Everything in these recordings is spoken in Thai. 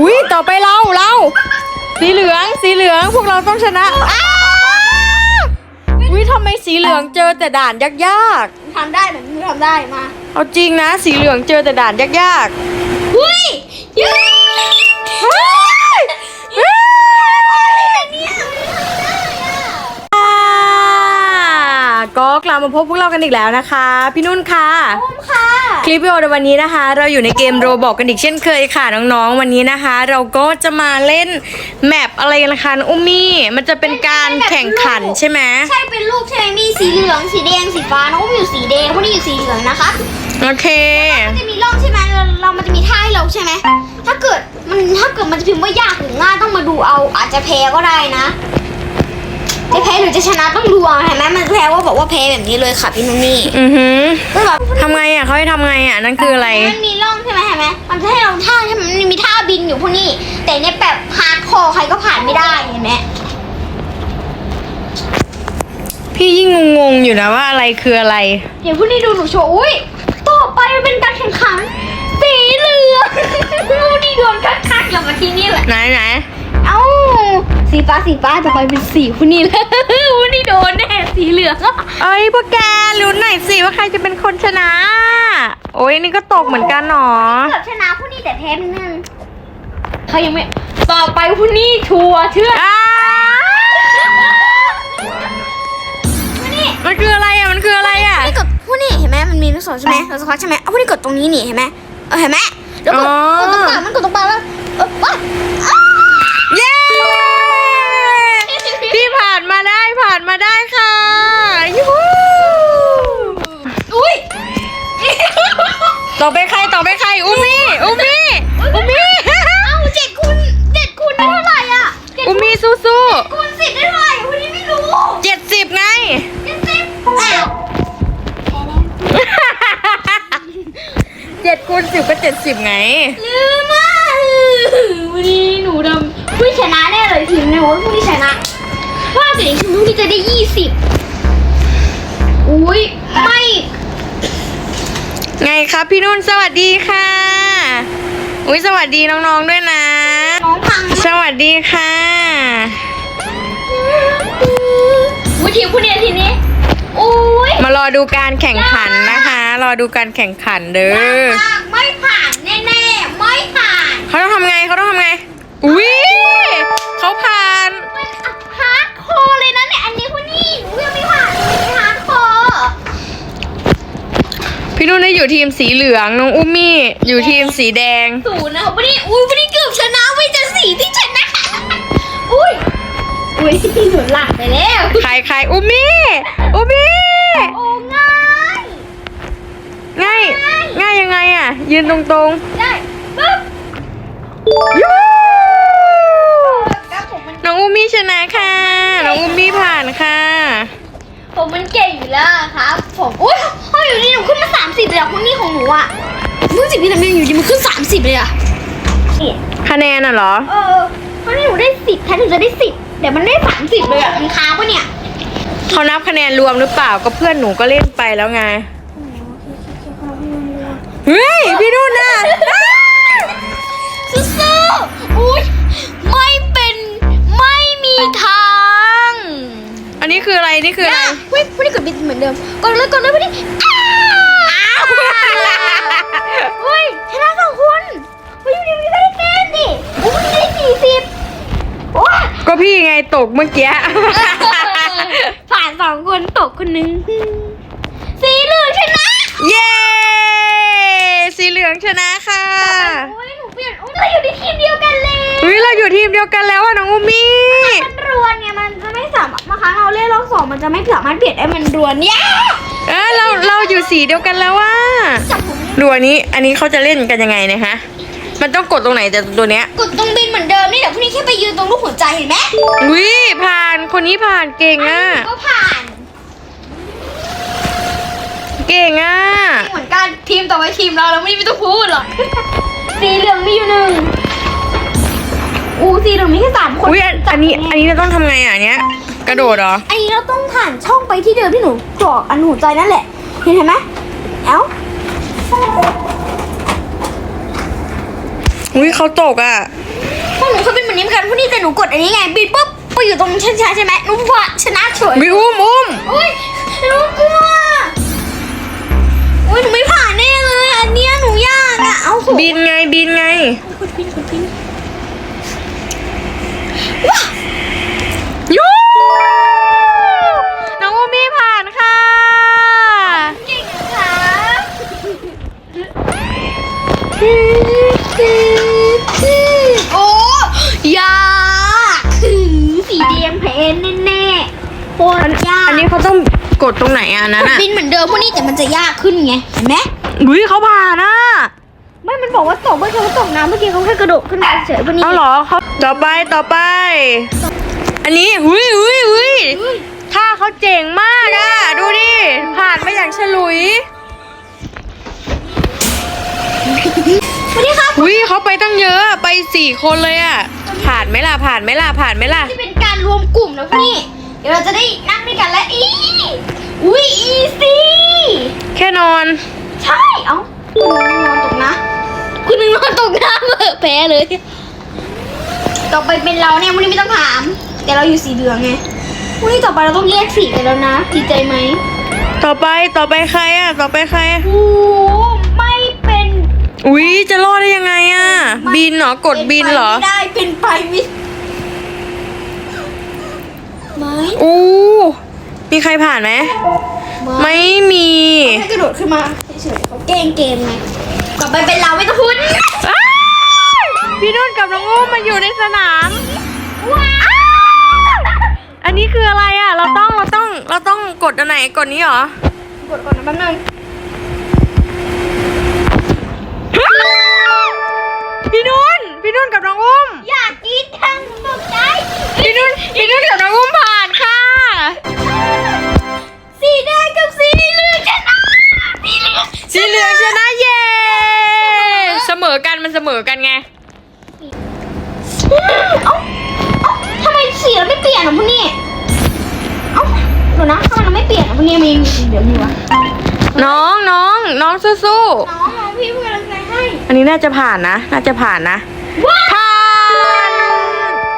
อุ้ยต่อไปเราเราสีเหลืองสีเหลืองพวกเราต้องชนะอ้าวอุ้ยทำไมสีเหลืองเจอแต่ด่านยากทำได้เหมือนมึงทำได้มาๆเอาจริงนะ สีเหลืองเจอแต่ด่านยากอุ้ยยุ้ยๆเฮ้ย มาพบพวกเรากันอีกแล้วนะคะ พี่นุ่นค่ะอุ้มค่ะ คลิปวิดีโอในวันนี้นะคะ เราอยู่ในเกมโรบอกกันอีกเช่นเคยค่ะน้องๆวันนี้นะคะ เราก็จะมาเล่นแมปอะไรกันนะคะน้องอุ้มมี่มันจะเป็นการแข่งขันใช่ไหมใช่เป็นรูปใช่ไหมมีสีเหลืองสีแดงสีฟ้าน้องอุ้มอยู่สีแดงพวกนี้อยู่สีเหลืองนะคะโอเคมันจะมีร่องใช่ไหมเราเรามันจะมีท่าให้เราใช่ไหมถ้าเกิดมันถ้าเกิดมันจะพิมพ์ว่ายากหรือง่ายต้องมาดูเอาอาจจะแพ้ก็ได้นะ จะแพ้หรือจะชนะต้องดูเอาเห็นไหมมันแพ้ว่าบอกว่าแพ้แบบนี้เลยค่ะพี่นุ่นนี่อือหือก็แบบทำไงอะเขาให้ทำไงอะนั่นคืออะไร มันมีร่องใช่ไหมเห็นไหมมันจะให้เราท่าใช่ไหมมันมีท่าบินอยู่พวกนี้ แต่เนี่ยแบบฮาร์ดคอร์ใครก็ผ่านไม่ได้เห็นไหมพี่ยิ่งงงๆอยู่นะว่าอะไรคืออะไรเดี๋ยวพวกนี้ดูหนูโชว์อุ้ยต่อไปมันเป็นการแข่งขันสีเหลืองพวกนี้โดนคักๆอย่างมาที่นี่แหละไหนไหนเอ้า สีฟ้าสีฟ้าต่อไปเป็นสีคุณนี่แหละคุณนี่โดนแน่สีเหลืองอะเอ้ยพวกแกรู้หน่อยสิว่าใครจะเป็นคนชนะ โอ้ยนี่ก็ตกเหมือนกันหนอเกือบชนะผู้นี่แต่แพ้ไปนึงเขายังไม่ต่อไปผู้นี่ชัวร์เชื่ออ้าผู้นี่มันคืออะไรอะมันคืออะไรอะนี่กดผู้นี่เห็นไหมมันมีลูกศรใช่ไหมเราสักพักใช่ไหมเอาผู้นี่กดตรงนี้นี่เห็นไหมเออเห็นไหมแล้วกดอ๋อกดตรงปากมันกดตรงปากแล้วเออว้าอ้าเย้พี่ผ่านมาได้ผ่านมาได้ค่ะยูฮูอุ้ยต่อไปใครต่อไปใครอุมี่อุมี่อุมี่เอ้าเจ็ดคูณเจ็ดคูณได้เท่าไหร่อะเจ็ดอุมี่สู้สู้คูณสิบได้เท่าไหร่ผู้นี่ไม่รู้เจ็ดสิบไง เจ็ดสิบอ้าวเจ็ดคูณสิบก็เจ็ดสิบไง ลืมอะวันนี้หนูดำผู้ชนะแน่เลยทีมในวันผู้ที่ชนะ ว่าแต่ทีมผู้ที่จะได้ยี่สิบอุ้ยไม่ ไงครับพี่นุ่นสวัสดีค่ะ อุ้ยสวัสดีน้องๆด้วยนะ น้องพังสวัสดีค่ะอุ้ยทีมผู้เนี้ยทีนี้อุ้ยมารอดูการแข่งขันนะคะ รอดูการแข่งขันเด้อมากไม่ผ่านแน่ๆไม่ผ่านเขาต้องทำไงเขาต้องทำไงอุ้ยเขาผ่าน พี่นุ่นได้อยู่ทีมสีเหลือง น้องอุ้มมี่อยู่ทีมสีแดง ศูนย์นะครับวันนี้อุ้ยวันนี้เกือบชนะไม่จะสีที่ชนะ อุ้ย อุ้ยหนูหลับไปแล้วใครใครอุ้มมี่อุ้มมี่โอ้ง่ายง่ายง่ายยังไงอะ ยืนตรงได้ปึ๊บๆยูครับผมมันน้องอุ้มมี่ชนะค่ะ น้องอุ้มมี่ผ่านค่ะ ผมมันเก่งอยู่แล้วอะครับ ผมอุ้ยเฮ้ยอยู่ดีหนูขึ้นมาสามสิบเลยอะคนนี้ของหนูอะมึงสิบพี่ทำไมอยู่ดีมันขึ้นสามสิบเลยอะนี่คะแนนน่ะเหรอ เออคนนี้หนูได้สิบแทนหนูจะได้สิบเดี๋ยวมันได้สามสิบเลยอะมันค้างปะเนี่ยเขานับคะแนนรวมหรือเปล่าก็เพื่อนหนูก็เล่นไปแล้วไงเฮ้ยพี่นุ่นน่ะสู้ๆอุ้ยไม่เป็นไม่มีทาง อันนี้คืออะไร นี่คืออะไร เฮ้ยพวกนี้กดบินเหมือนเดิม กดเลยกดเลยพวกนี้อ้าวเฮ้ยชนะสองคนเฮ้ยพวกนี้ไม่ได้เต้นดิพวกนี้ได้สี่สิบว้าก็พี่ไงตกเมื่อกี้ ผ่านสองคนตกคนหนึง สีเหลืองชนะ เย้ สีเหลืองชนะค่ะ โอ้ยหนู เปลี่ยนโอ้ยเราอยู่ในทีมเดียวกันเลยเฮ้ยเราอยู่ทีมเดียวกันแล้วอะน้องอุมมี่มันรวนไงมันจะไม่สามารถมาครั้งเราเล่นรอบสองมันจะไม่สามารถเปลี่ยนให้มันรวนเนี่ยเออเราเราอยู่สีเดียวกันแล้วว่าจับผมดูอันนี้อันนี้เขาจะเล่นกันยังไงนะคะ มันต้องกดตรงไหนแต่ตัวเนี้ยกดตรงบินเหมือนเดิมนี่เดี๋ยวพรุ่งนี้แค่ไปยืนตรงรูปหัวใจเห็นไหมวิผ่านคนนี้ผ่านเก่งอะก็ผ่านเก่งอะเหมือนกันทีมต่อไปทีมเราเราไม่ไม่ต้องพูดหรอก สีเหลืองมีอยู่หนึ่งอูสีเหลืองมีแค่สามคนอุ้ยอันอันนี้อันนี้เราต้องทำไงอะอันเนี้ย กระโดดเหรอ อันนี้เราต้องผ่านช่องไปที่เดิมที่หนูกรอกอันหัวใจนั่นแหละ เห็นไหมเอ้าอุ้ยเขาตกอะพวกหนูเคยเป็นแบบนี้เหมือนกันพวกนี้แต่หนูกดอันนี้ไงบิดปุ๊บไปอยู่ตรงช้าๆใช่ไหมหนูว่าชนะเฉยวิอุ้มอุ้มอุ้ยหนูกลัว กดบินกดบินยูน้องอุ้มมี่ผ่านค่ะ เก่งครับโอ้ยากสีแดงแพ้แน่ๆโคตรยากอันนี้เขาต้องกดตรงไหนอะอันนั้นกดอะบินเหมือนเดิมพวกนี้แต่มันจะยากขึ้นไง เห็นไหมอุ้ยเขาผ่านอะ ไม่มันบอกว่าตกเมื่อกี้เขาตกน้ำเมื่อกี้เขาแค่กระโดดขึ้นมาเฉยวันนี้เอาเหรอเขาต่อไปต่อไป อันนี้อุ้ยอุ้ยอุ้ยท่าเขาเจ๋งมากอะดูดิ ผ่านไปอย่างฉลุยสวัสดีครับอุ้ยเขาไปตั้งเยอะไปสี่คนเลยอะผ่านไหมล่ะผ่านไหมล่ะผ่านไหมล่ะ ที่เป็นการรวมกลุ่มนะพี่ เดี๋ยวเราจะได้นั่งด้วยกันและอีอุ้ยอีซี่แค่นอน ใช่ เอ้า นึงนอนตกน้ำเออแพ้เลย ต่อไปเป็นเราเนี่ยวันนี้ไม่ต้องถาม แต่เราอยู่สีเหลืองไงวันนี้ต่อไปเราต้องแยกสีกันแล้วนะดีใจไหมต่อไปต่อไปใครอะ ต่อไปใครอะโอ้ไม่เป็นอุ้ยจะรอดได้ยังไงอะ บินเหรอกดบินเหรอป็ไปไม่ได้เป็นไปไม่ไม่อู้มีใครผ่านไหมไม่ไม่มีแค่กระโดดขึ้นมาเฉยๆเขาแกล้งเกมไง ต่อไปเป็นเราไม่ต้องพูดอ้ายพี่นุ่นกับน้องอุ้มมาอยู่ในสนามว้าวอันนี้คืออะไรอะ เราต้องเราต้องเราต้องกดอันไหนกดนี้เหรอ กดก่อนนะแป๊บนึงพี่นุ่นพี่นุ่นกับน้องอุ้ม อยากกินทั้งตกใจพี่นุ่นพี่นุ่นกับน้องอุ้มผ่านค่ะ สีแดงกับสีเหลืองชนะสีเหลือง สีเหลืองชนะเย้เส มอกันมันเสมอกันไงเอ้าเอ้าทำไมสีเราไม่เปลี่ยนอะพวกนี้เอ้าเดี๋ยวนะทำไมเราไม่เปลี่ยนอะพวกนี้มีสีเหลืองอยู่วะน้องน้องน้องสู้น้องน้องพี่เพื่อนอะไรให้ๆอันนี้น่าจะผ่านนะ น่าจะผ่านนะ ว้าวผ่าน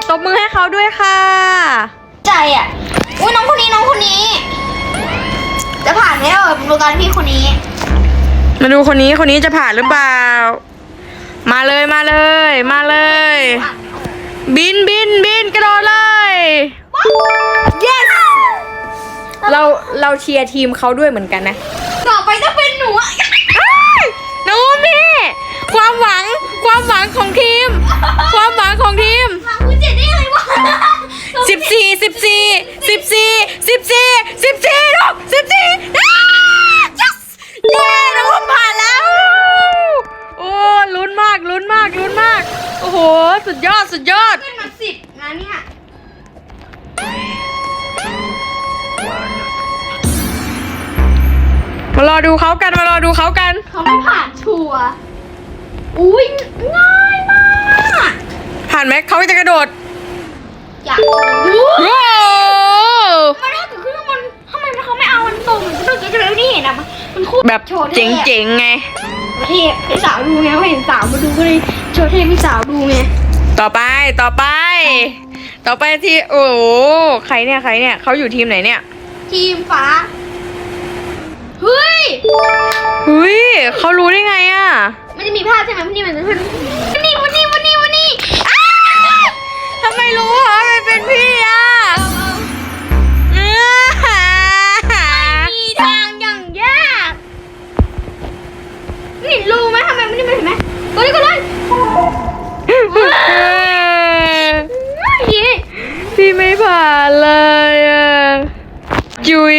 ตบมือให้เขาด้วยค่ะ ใจอะอุ้ยน้องคนนี้น้องคนนี้ จะผ่านไหมเออดูกันพี่คนนี้ มาดูคนนี้คนนี้จะผ่านหรือเปล่า มาเลยมาเลย มาเลย บินบินบินกระโดดเลย yes เราเราเชียร์ทีมเขาด้วยเหมือนกันนะ ต่อไปต้องเป็นหนูอะอ้ายน้องมี่ความหวังความหวังของทีม ความหวังของทีมหาคุณเจ็ดได้ไงวะสิบสี่สิบสี่สิบสี่สิบสี่สิบสี่ลูกสิบสี่ yes เย้น้องอุ้มผ่านแล้วโอ้ ลุ้นมากลุ้นมากลุ้นมาก โอ้โห สุดยอดสุดยอด ขึ้นมาสิบนะเนี่ย มารอดูเขากันมารอดูเขากัน เขาไม่ผ่านชัวร์อุ้ยง่ายมาก ผ่านไหมเขาจะกระโดดอยากรู้ว้าวมันถ้าเกิดขึ้นข้างบนทำไมเขาไม่เอามันตรงเหมือนที่เมื่อกี้จะเลยนี่เห็นอะมันมันคู่แบบโชว์เจ๋งๆไง เท่ให้สาวดูไงเขาเห็นสาวมาดูก็เลยโชว์เท่ให้สาวดูไงต่อไปต่อไป ต่อไปที่โอ้โหใครเนี่ยใครเนี่ยเขาอยู่ทีมไหนเนี่ย ทีมฟ้าเฮ้ยเฮ้ยเขารู้ได้ไงอะมันจะมีภาพใช่ไหมวันนี้มันจะขึ้นวันนี้วันนี้วันนี้วันนี้ทำไมรู้เหรอมันเป็นพี่อะ นี่รู้ไหมทำไมวันนี้มันเห็นไหมตัวนี้ก็เลยนี่พี่ไม่ผ่านเลยอะจุย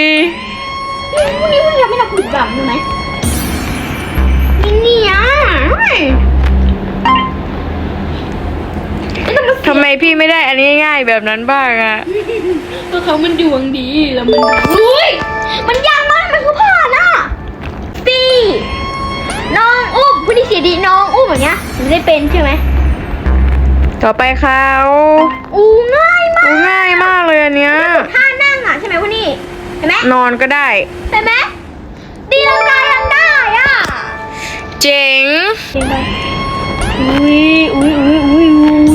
วันนี้วันนี้ไม่ทำผิดแบบใช่ไหมนี่นี่อะเฮ้ยไม่ต้องมาทำไมพี่ไม่ได้อันนี้ง่ายแบบนั้นบ้างอะก็เขามันดวงดีแล้วมันอุ้ยมันย น้องอุ้มผู้ที่เสียดีน้องอุ้มอย่างเงี้ยมันได้เป็นใช่ไหมต่อไปเขาอูง่ายมากโอ้ง่ายมากเลยอันเนี้ย ท่านั่งอะใช่ไหมพวกนี้เห็นไหมนอนก็ได้ เห็นไหมตีลังกายังได้อะเจ๋งเจ๋งไปอุ้ยอุ้ยอุ้ยอุ้ย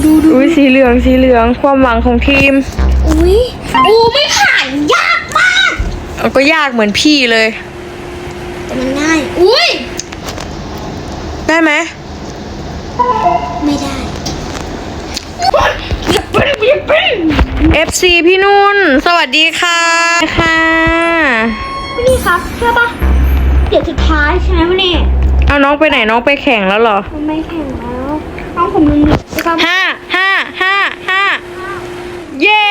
ดูดูอุ้ยสีเหลืองสีเหลืองความหวังของทีมอุ้ยอูไม่ผ่านยากมาก เอาก็ยากเหมือนพี่เลย แต่มันง่าย อุ้ย ได้ไหมไม่ได้ FC พี่นุ่น สวัสดีค่ะค่ะวันนี้ครับใช่ปะเดี๋ยวสุดท้ายใช่ไหมวันนี้เอาน้องไปไหนน้องไปแข่งแล้วเหรอมันไม่แข่งแล้วน้องผมลืมนะครับห้าห้าห้าห้าเย้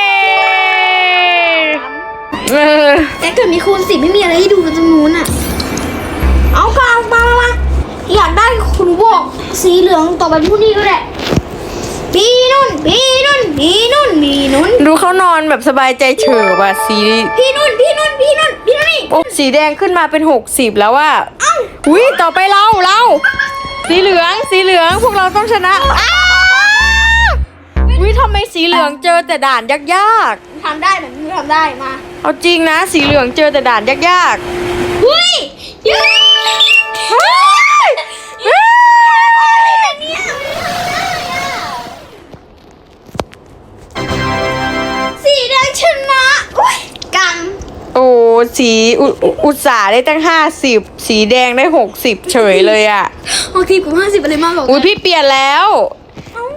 เออแต่เกิดมีคูณสิบไม่มีอะไรให้ดูกันตรงนู้นอะ เอากลางมามามา อยากได้คุณบอกสีเหลืองต่อไปผู้นี้ก็ได้ปีนุ่นปีนุ่นปีนุ่นปีนุ่นดูเขานอนแบบสบายใจเฉิบอะสีพี่นุ่นพี่นุ่นพี่นุ่นพี่นุ่นนี่โอ้สีแดงขึ้นมาเป็นหกสิบแล้วอะเอ้าอุ้ยต่อไปเราเราสีเหลืองสีเหลืองพวกเราต้องชนะอ้าวอุ้ยทำไมสีเหลืองเจอแต่ด่านยากทำได้แบบนี้ทำได้มาๆเอาจริงนะ สีเหลืองเจอแต่ด่านยากเฮ้ยเย้ ๆ สีอุอุอุตสาห์ได้ตั้งห้าสิบสีแดงได้หกสิบเฉยเลยอะโอเคกูห้าสิบอะไรมากหรอกอุ้ยพี่เปลี่ยนแล้ว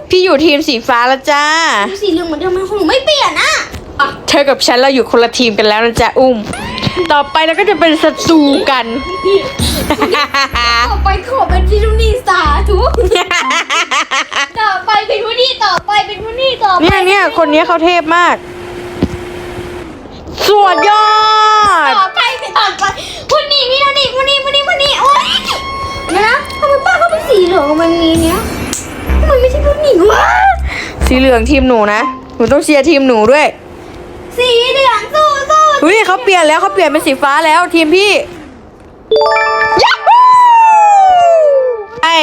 พี่อยู่ทีมสีฟ้าแล้วจ้าสีเหลืองเหมือนเดิมไหมของหนูไม่เปลี่ยนอะอะเธอกับฉันเราอยู่คนละทีมกันแล้วนะจ๊ะอุ้ม ต่อไปเราก็จะเป็นศัตรูกัน ต่อไปขอเป็นพี่นุ่นนี่สาธุต่อไปเป็นผู้นี่ต่อไปเป็นผู้นี่ต่อไปเนี่ยเนี่ยคนนี้เขาเทพมาก สวดยอด ต่อไปเป็นต่อไปผู้นี่พี่นุ่นนี่ผู้นี่ผู้นี่ผู้นี่โอ๊ยเดี๋ยวนะทำไมป้า เขาเป็นสีเหลืองของมันนี้เนี้ย มันไม่ใช่ผู้นี่วะสีเหลืองทีมหนูนะหนูต้องเชียร์ทีมหนูด้วย สีเหลืองสู้สู้เฮ้ยเขาเปลี่ยนแล้วเขาเปลี่ยนเป็นสีฟ้าแล้วทีมพี่ยัฮูไอ้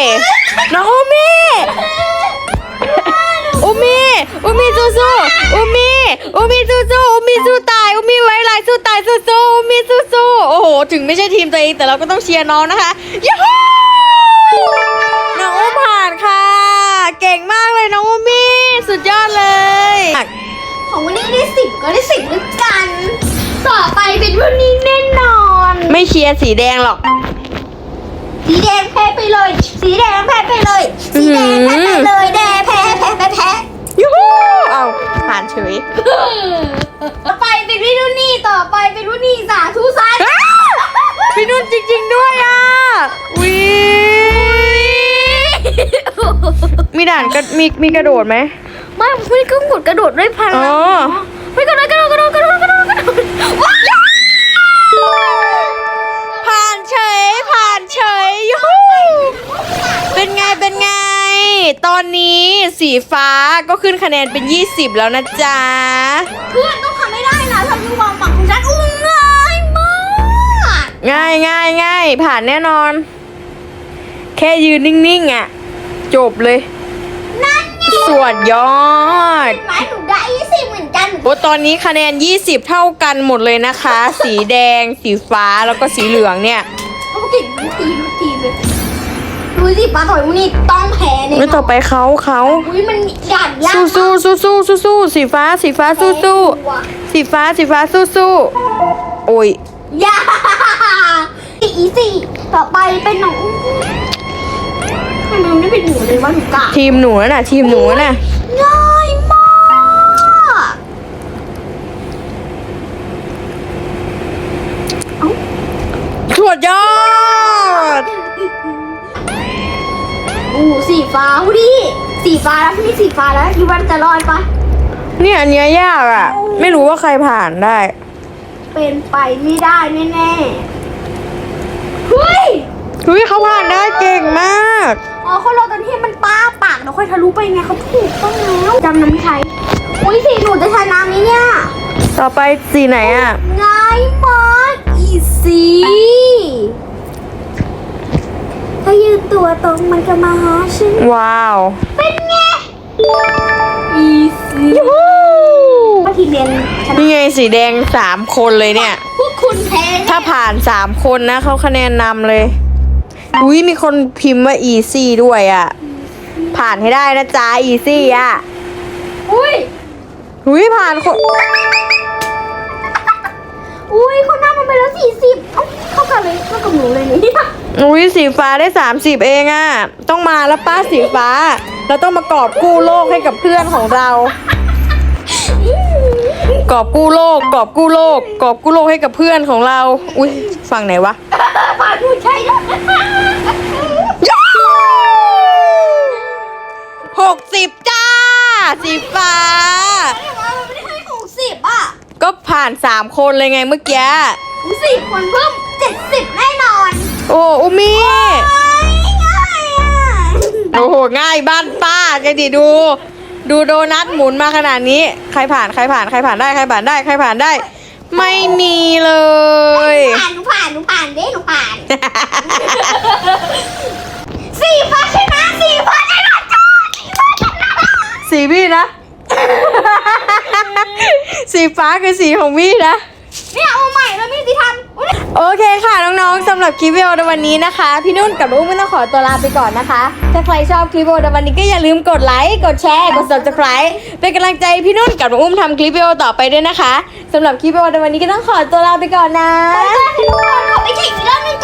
น้องอุมิอุมิอุมิสู้สู้อุมิอุมิสู้สู้อุมิสู้ตายอุมิไว้ลายสู้ตายสู้สู้อุมิสู้สู้โอ้โห ถึงไม่ใช่ทีมตัวเองแต่เราก็ต้องเชียร์น้องนะคะยัฮู เก่งมากเลยน้องอุมิสุดยอดเลยของวันนี้ได้สิบก็ได้สิบด้วยกัน ต่อไปเป็นผู้นี่แน่นอน ไม่เชียร์สีแดงหรอก สีแดงแพ้ไปเลย สีแดงแพ้ไปเลย สีแดงแพ้ไปเลยแดงแพ้แพ้แพ้แพ้ยูฮูเอาผ่านเฉยต่อไปเป็นพี่นุ่นนี่ต่อไป มีด่านกระมีมีกระโดดไหมไม่ไม่ก็หมุดกระโดดด้วยพลังอ๋อไม่กระโดดกระโดดกระโดดกระโดดกระโดดกระโดดว้าวผ่านเฉยผ่านเฉยยูฮูเป็นไงเป็นไง ตอนนี้สีฟ้าก็ขึ้นคะแนนเป็น 20 แล้วนะจ๊ะ เพื่อนต้องทำให้ได้นะทำด้วยความหวังของฉันอุ้งง่ายมากง่ายง่ายง่ายผ่านแน่นอน แค่ยืนนิ่งๆอะ จบเลย นั่นไงสวดยอด หมายหนูได้ยี่สิบเหมือนกันโอ้ตอนนี้คะแนน 20 เท่ากันหมดเลยนะคะ สีแดง สีฟ้าแล้วก็สีเหลืองเนี่ยเขาเก่งทุกทีทุกทีเลยดูสิปลาถอยวันนี้ต้องแพ้เนี่ยไม่ต่อไปเขาเขาอุ้ยมันด่านยากสู้สู้สู้สู้สู้สู้สีฟ้าสีฟ้าสู้สู้ว่ะสีฟ้าสีฟ้าสู้สู้โอ้ย ยากอีสี่ต่อไปเป็นหนู ทำไมมันไม่เป็นหนูเลยวะหนูกะทีมหนูน่ะนะทีมหนูน่ะ ง่ายมากสวดยอด อู้สีฟ้าพูดิสีฟ้าแล้วพี่สีฟ้าแล้วยูวันจะรอดปะเนี่ยอันเนี้ยยากอะ ไม่รู้ว่าใครผ่านได้ เป็นไปไม่ได้แน่ๆเฮ้ย เฮ้ยเขาผ่านได้เก่งมาก อ๋อเขารอตอนที่มันป้าปากแล้วค่อยทะลุไปไงเขาถูกต้องแล้วจำน้ำใช้อุ้ยสีหนูจะชนะไหมเนี่ยต่อไปสีไหนอะง่ายมากอีซีถ้ายืนตัวตรงมันจะมาหาฉันว้าว เป็นไงอีซีว่าทีเรียนชนะนี่ไงสีแดงสามคนเลยเนี่ย พวกคุณแพ้ ถ้าผ่านสามคนนะเขาคะแนนนำเลย อุ้ยมีคนพิมพ์ว่า easy ด้วยอะ่ะ ผ่านให้ได้นะจ๊ะอีซี่อะอุ้ยหุยผ่านคนอุ้ยคนหน้ามันไปแล้วสี่สิบเอ้าเข้ากันเลยเข้ากับหนูเลยเนี่ยอุ้ยสีฟ้าได้ 30 เองอะต้องมาแล้วป้าสีฟ้า เราต้องมากอบกู้โลกให้กับเพื่อนของเรา กอบกู้โลก กอบกู้โลก กอบกู้โลกให้กับเพื่อนของเรา อุ้ยฝั่งไหนวะ ปาดหนูใช่ด้วานสามคนเลยไงเมื่อกี้สิบคนเพิ่มเจ็ดสิบแน่นอนโอ้อุมีง่ายอะโอ้โหง่ายบ้านป้าแกดิดู ดูโดนัทหมุนมาขนาดนี้ ใครผ่านใครผ่านใครผ่านได้ใครผ่านได้ใครผ่านได้ ไม่มีเลย ผ่านหนูผ่านหนูผ่านเด้หนูผ่านสี่พันชนะสี่พันชนะจ้าสี่พันชนะ สีพี่นะ สีฟ้าคือสีของพี่นะ เนี่ยเอาใหม่แล้วไม่ยุติธรรมอุ๊ยโอเคค่ะน้องๆสำหรับคลิปวิดีโอในวันนี้นะคะ พี่นุ่นกับลูกไม่ต้องขอตัวลาไปก่อนนะคะ ถ้าใครชอบคลิปวิดีโอในวันนี้ก็อย่าลืมกดไลค์กดแชร์กด subscribe เป็นกำลังใจให้พี่นุ่นกับน้องอุ้มทำคลิปวิดีโอต่อไปด้วยนะคะสำหรับคลิปวิดีโอในวันนี้ก็ต้องขอตัวลาไปก่อนนะ ไปก่อนทุกคนขอไปเช็คอีกรอบนึงก่อน